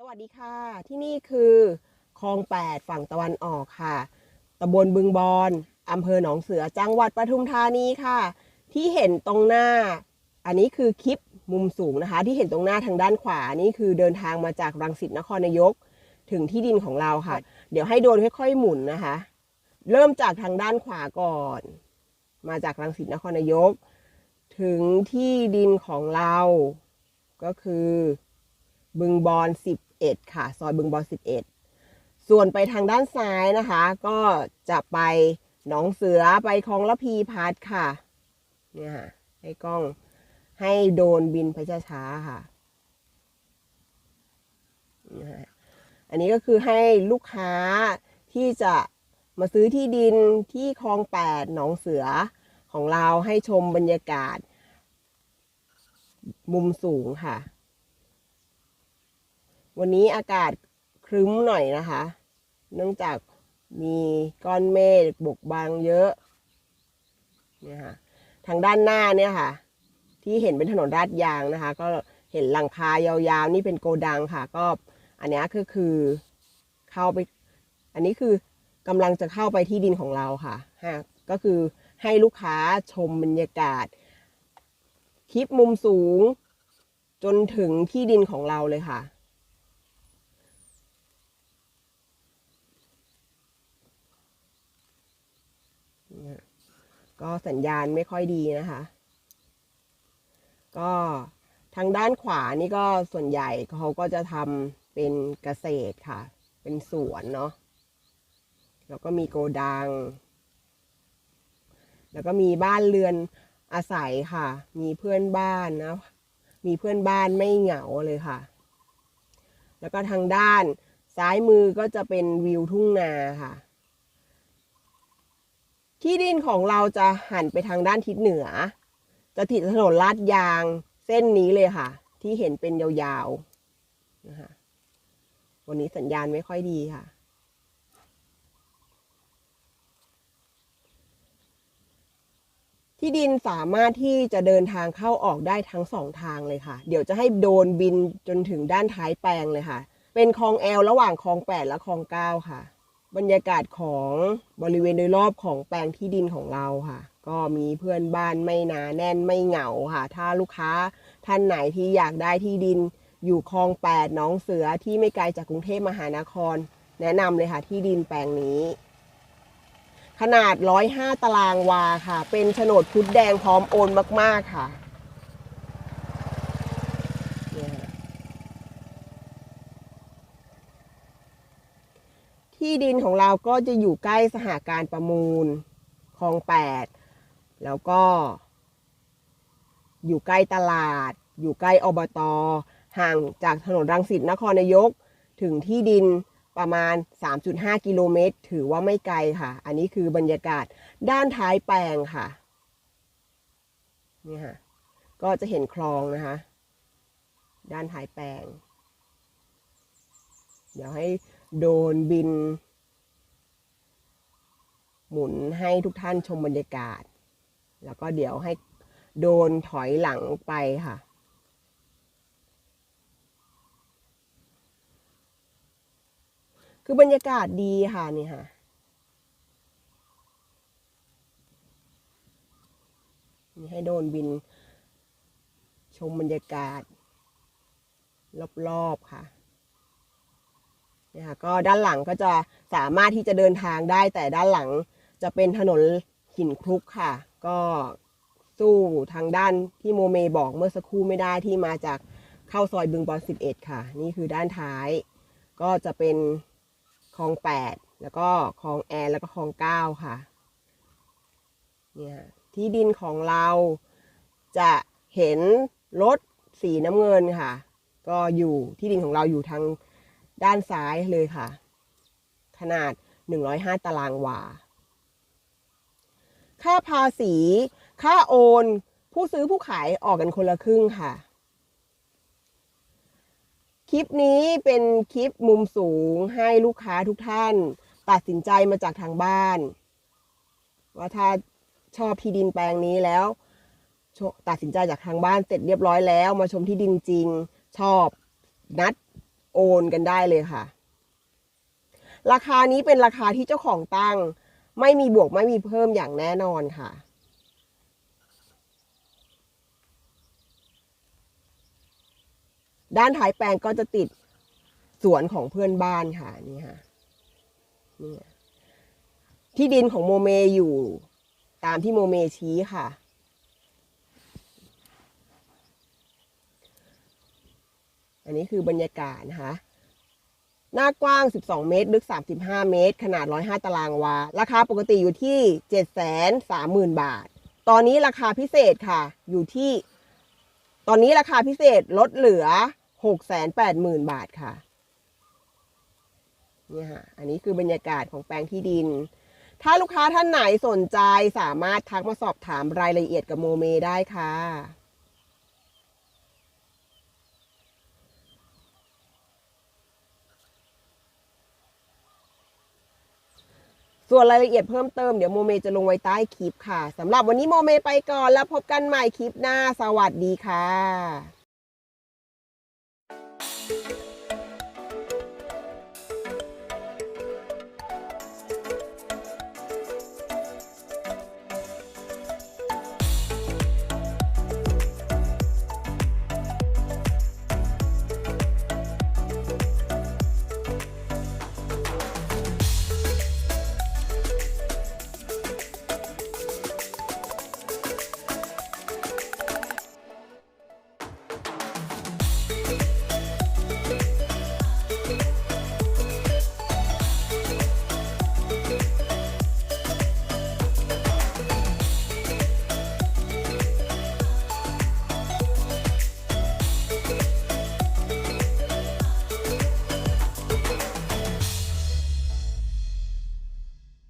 สวัสดีค่ะ ที่นี่คือคลองแปดฝั่งตะวันออกค่ะตำบลบึงบอนอำเภอหนองเสือจังหวัดปทุมธานีค่ะ ที่เห็นตรงหน้า อันนี้คือคลิปมุมสูงนะคะ ที่เห็นตรงหน้าทางด้านขวานี่คือเดินทางมาจากรังสิตนครนายก ถึงที่ดินของเราค่ะ เดี๋ยวให้โดนค่อยๆหมุนนะคะ เริ่มจากทางด้านขวาก่อน มาจากรังสิตนครนายก ถึงที่ดินของเรา ก็คือบึงบอน 11 ค่ะ ซอยบึงบอน11 ส่วนไปทางด้านซ้ายนะคะ ก็จะไปหนองเสือไปคลองละพีพัดค่ะเนี่ยค่ะให้กล้องให้โดนบินไปช้าๆค่ะนะฮะอันนี้ก็คือให้ลูกค้าที่จะมาซื้อที่ดินที่คลองแปดหนองเสือของเราให้ชมบรรยากาศ มุมสูงค่ะ วันนี้อากาศครึ้มหน่อยนะคะ เนื่องจากมีก้อนเมฆบกบังเยอะเนี่ยค่ะทางด้านหน้าเนี่ยค่ะ ที่เห็นเป็นถนนลาดยางนะคะ ก็เห็นหลังคายาวๆ นี่เป็นโกดังค่ะ ก็อันนี้ก็คือเข้าไป อันนี้คือกำลังจะเข้าไปที่ดินของเราค่ะฮะก็คือให้ลูกค้าชมบรรยากาศ คลิปมุมสูง จนถึงที่ดินของเราเลยค่ะ เนี่ย ก็สัญญาณไม่ค่อยดีนะคะ ก็ทางด้านขวานี่ก็ส่วนใหญ่เขาก็จะทำเป็นเกษตรค่ะ เป็นสวนเนาะแล้วก็มีโกดัง แล้วก็มีบ้านเรือนอาศัยค่ะ มีเพื่อนบ้านนะ มีเพื่อนบ้านไม่เหงาเลยค่ะ แล้วก็ทางด้านซ้ายมือก็จะเป็นวิวทุ่งนาค่ะ ที่ดินของเราจะหันไปทางด้านทิศเหนือ จะติดถนนลาดยางเส้นนี้เลยค่ะ ที่เห็นเป็นยาวๆนะคะวันนี้สัญญาณไม่ค่อยดีค่ะ ที่ดินสามารถที่จะเดินทางเข้าออกได้ทั้งสองทางเลยค่ะ เดี๋ยวจะให้โดนบินจนถึงด้านท้ายแปลงเลยค่ะ เป็นคลองแอลระหว่างคลองแปดและคลองเก้าค่ะ บรรยากาศของบริเวณโดยรอบของแปลงที่ดินของเราค่ะ ก็มีเพื่อนบ้านไม่หนาแน่นไม่เหงาค่ะ ถ้าลูกค้าท่านไหนที่อยากได้ที่ดินอยู่คลองแปดน้องเสือที่ไม่ไกลจากกรุงเทพมหานคร แนะนำเลยค่ะที่ดินแปลงนี้ ขนาด 105 ตารางวาค่ะ เป็นโฉนดพุทธแดงพร้อมโอนมาก ๆ ค่ะเนี่ยค่ะ ที่ ดินของเราก็จะอยู่ใกล้สหการประมูลคลองแปดแล้วก็ อยู่ใกล้ตลาด อยู่ใกล้อบตห่างจากถนนรังสิตนครนายก ถึงที่ดินประมาณ 3.5 กิโลเมตร ถือว่าไม่ไกลค่ะ อันนี้คือบรรยากาศด้านท้ายแปลงค่ะนี่ค่ะ ก็จะเห็นคลองนะคะ ด้านท้ายแปลง เดี๋ยวให้โดนบิน หมุนให้ทุกท่านชมบรรยากาศ แล้วก็เดี๋ยวให้โดนถอยหลังไปค่ะ คือบรรยากาศดีค่ะนี่ค่ะนี่ให้โดนบิน ชมบรรยากาศ รอบๆค่ะนี่ค่ะก็ด้านหลังก็จะสามารถที่จะเดินทางได้แต่ด้านหลัง จะเป็นถนนหินคลุกค่ะ ก็สู้ทางด้านที่โมเมบอกเมื่อสักครู่ไม่ได้ที่มาจากเข้าซอยบึงบอล11 ค่ะ นี่คือด้านท้าย ก็จะเป็นคลอง 8 แล้วก็คลองแอนแล้วก็คลอง 9 ค่ะเนี่ยที่ดินของเราจะเห็นรถสีน้ำเงินค่ะ ก็อยู่ที่ดินของเราอยู่ทางด้านซ้ายเลยค่ะ ขนาด 105 ตารางวา ค่าภาษี ค่าโอน ผู้ซื้อผู้ขายออกกันคนละครึ่งค่ะ คลิปนี้เป็นคลิปมุมสูงให้ลูกค้าทุกท่าน ตัดสินใจมาจากทางบ้าน ว่าถ้าชอบที่ดินแปลงนี้แล้ว ตัดสินใจจากทางบ้านเสร็จเรียบร้อยแล้ว มาชมที่ดินจริง ชอบนัดโอนกันได้เลยค่ะ ราคานี้เป็นราคาที่เจ้าของตั้ง ไม่มีบวกไม่มีเพิ่มอย่างแน่นอนค่ะ ด้านท้ายแปลงก็จะติดสวนของเพื่อนบ้านค่ะนี่ค่ะนี่ที่ดินของโมเมอยู่ตามที่โมเมชี้ค่ะ อันนี้คือบรรยากาศนะคะ หน้ากว้าง 12 เมตร ลึก 35 เมตร ขนาด 105 ตารางวา ราคาปกติอยู่ที่ 730,000 บาท ตอนนี้ราคาพิเศษค่ะ อยู่ที่ ตอนนี้ราคาพิเศษลดเหลือ 680,000 บาทค่ะเนี่ยค่ะ อันนี้คือบรรยากาศของแปลงที่ดิน ถ้าลูกค้าท่านไหนสนใจสามารถทักมาสอบถามรายละเอียดกับโมเมได้ค่ะ ส่วนรายละเอียดเพิ่มเติมเดี๋ยวโมเมจะลงไว้ใต้คลิปค่ะสำหรับวันนี้โมเมไปก่อนแล้วพบกันใหม่คลิปหน้า สวัสดีค่ะ